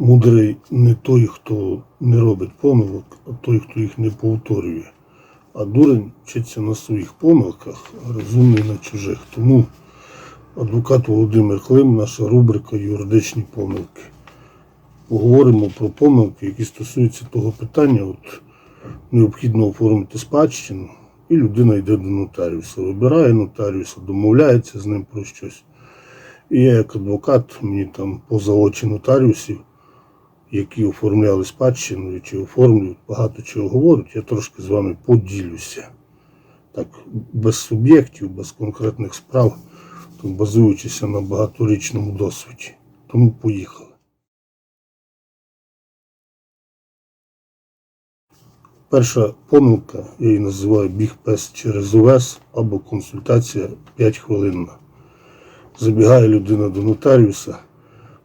Мудрий не той, хто не робить помилок, а той, хто їх не повторює. А дурень вчиться на своїх помилках, а розумний на чужих. Тому адвокат Володимир Клим, наша рубрика Юридичні помилки. Поговоримо про помилки, які стосуються того питання. От необхідно оформити спадщину, і людина йде до нотаріуса, вибирає нотаріуса, домовляється з ним про щось. І я як адвокат, мені там поза очі нотаріусів, які оформляли спадщину чи оформлюють, багато чого говорять, я трошки з вами поділюся. Так, без суб'єктів, без конкретних справ, базуючися на багаторічному досвіді. Тому поїхали. Перша помилка, я її називаю біг пес через ОВЕС або консультація 5 хвилинна. Забігає людина до нотаріуса,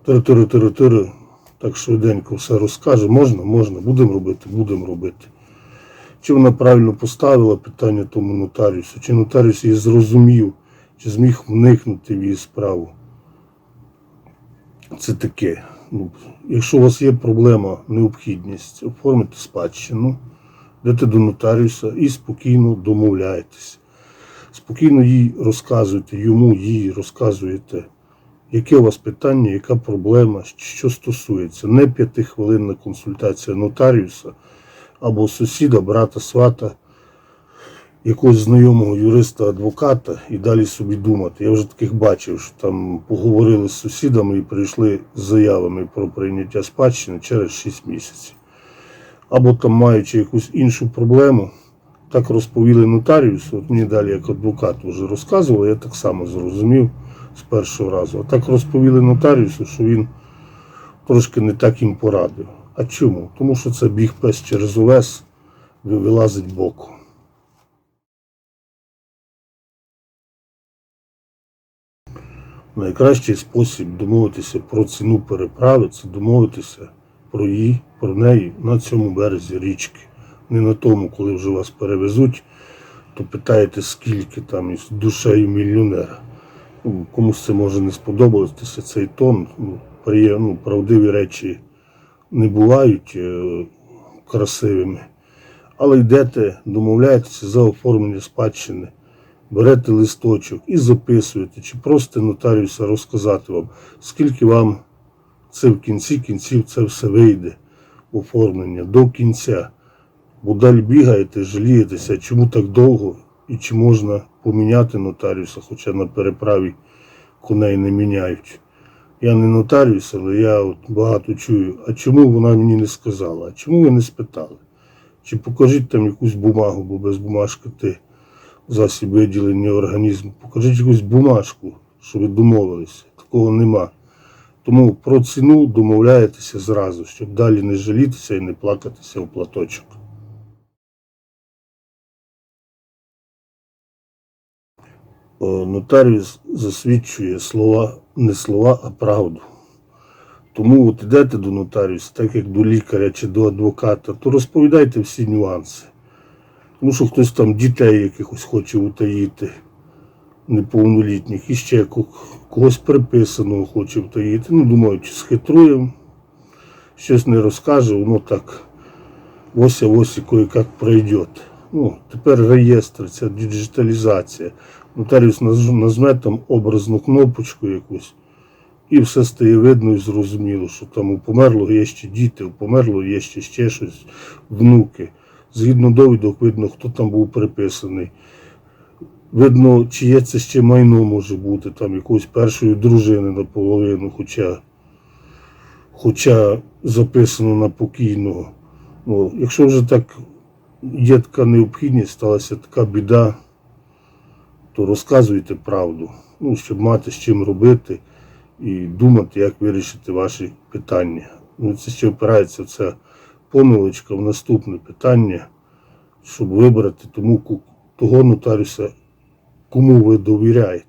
тири-тири-тири-тири, так швиденько все розкаже. Можна, можна, будемо робити, будемо робити. Чи вона правильно поставила питання тому нотаріусу, чи нотаріус її зрозумів, чи зміг вникнути в її справу. Це таке. Ну, якщо у вас є проблема, необхідність оформити спадщину, йдете до нотаріуса і спокійно домовляєтесь. Спокійно їй розказуєте, йому їй розказуєте, яке у вас питання, яка проблема, що стосується. Не п'ятихвилинна консультація нотаріуса або сусіда, брата, свата, якогось знайомого юриста, адвоката і далі собі думати. Я вже таких бачив, що там поговорили з сусідами і прийшли з заявами про прийняття спадщини через 6 місяців. Або там маючи якусь іншу проблему, так розповіли нотаріусу, от мені далі як адвокат вже розказували, я так само зрозумів з першого разу. А так розповіли нотаріусу, що він трошки не так їм порадив. А чому? Тому що це біг пес через овес вилазить боку. Найкращий спосіб домовитися про ціну переправи це домовитися про її, про неї на цьому березі річки. Не на тому, коли вже вас перевезуть, то питаєте, скільки там із душею мільйонера. Ну, комусь це може не сподобатися цей тон. Ну, ну, правдиві речі не бувають е, красивими. Але йдете, домовляєтеся за оформлення спадщини, берете листочок і записуєте, чи просто нотаріуса розказати вам, скільки вам це в кінці кінців це все вийде, оформлення до кінця. Бо далі бігаєте, жалієтеся, чому так довго і чи можна поміняти нотаріуса, хоча на переправі коней не міняють. Я не нотаріус, але я от багато чую. А чому вона мені не сказала? А чому ви не спитали? Чи покажіть там якусь бумагу, бо без бумажки ти засіб виділення організму. Покажіть якусь бумажку, що ви домовилися. Такого нема. Тому про ціну домовляєтеся зразу, щоб далі не жалітися і не плакатися в платочок. Нотаріус засвідчує слова, не слова, а правду. Тому от ідете до нотаріуса, так як до лікаря чи до адвоката, то розповідайте всі нюанси. Тому що хтось там дітей якихось хоче утаїти, неповнолітніх, і ще когось приписаного хоче втаїти. Ну, думаю, чи схитруємо, щось не розкаже, воно так ося ось кое-как пройде. Ну, тепер реєстр, ця діджиталізація. Нотаріус назме там образну кнопочку якусь, і все стає видно і зрозуміло, що там у померлого є ще діти, у померлого є ще, ще щось, внуки. Згідно довідок, видно, хто там був приписаний. Видно, чиє це ще майно може бути, там якоїсь першої дружини наполовину, хоча, хоча записано на покійного. Ну, якщо вже так є така необхідність, сталася така біда, то розказуйте правду, ну, щоб мати з чим робити і думати, як вирішити ваші питання. Ну, це ще опирається це помилочка в наступне питання, щоб вибрати тому, того нотаріуса, кому ви довіряєте.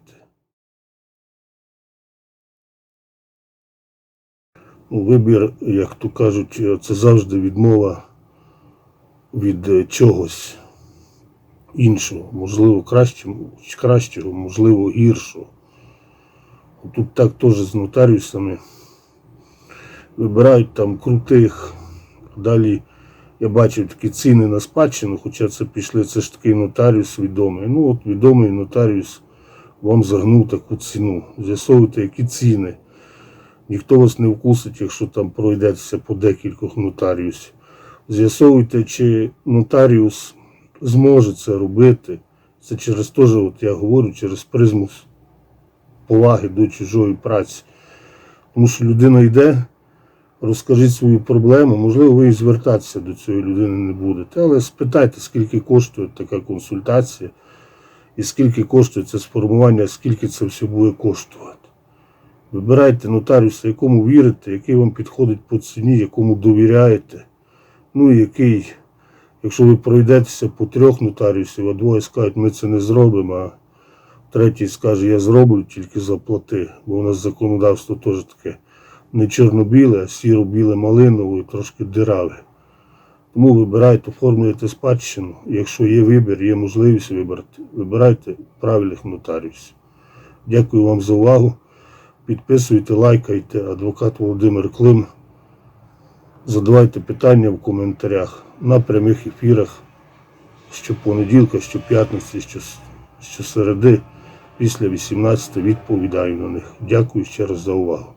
Ну, Вибір, як то кажуть, це завжди відмова від чогось іншого, можливо, кращого, кращого, можливо, гіршого. Тут так теж з нотаріусами вибирають там крутих. Далі я бачив такі ціни на спадщину, хоча це пішли, це ж такий нотаріус відомий. Ну от відомий нотаріус вам загнув таку ціну. З'ясовуйте, які ціни. Ніхто вас не вкусить, якщо там пройдеться по декількох нотаріусів. З'ясовуйте, чи нотаріус зможе це робити. Це через те, що, от я говорю, через призму поваги до чужої праці. Тому що людина йде, розкажіть свою проблему, можливо, ви і звертатися до цієї людини не будете, але спитайте, скільки коштує така консультація, і скільки коштує це сформування, скільки це все буде коштувати. Вибирайте нотаріуса, якому вірите, який вам підходить по ціні, якому довіряєте. Ну і який, якщо ви пройдетеся по трьох нотаріусів, а двоє скажуть, ми це не зробимо, а третій скаже, я зроблю, тільки заплати. Бо у нас законодавство теж таке не чорно-біле, а сіро-біле малинове, трошки дираве. Тому вибирайте, оформлюйте спадщину. Якщо є вибір, є можливість вибрати, вибирайте правильних нотаріусів. Дякую вам за увагу. Підписуйте, лайкайте. Адвокат Володимир Клим. Задавайте питання в коментарях на прямих ефірах щопонеділка, щоп'ятниці, що, щосереди, після 18 відповідаю на них. Дякую ще раз за увагу.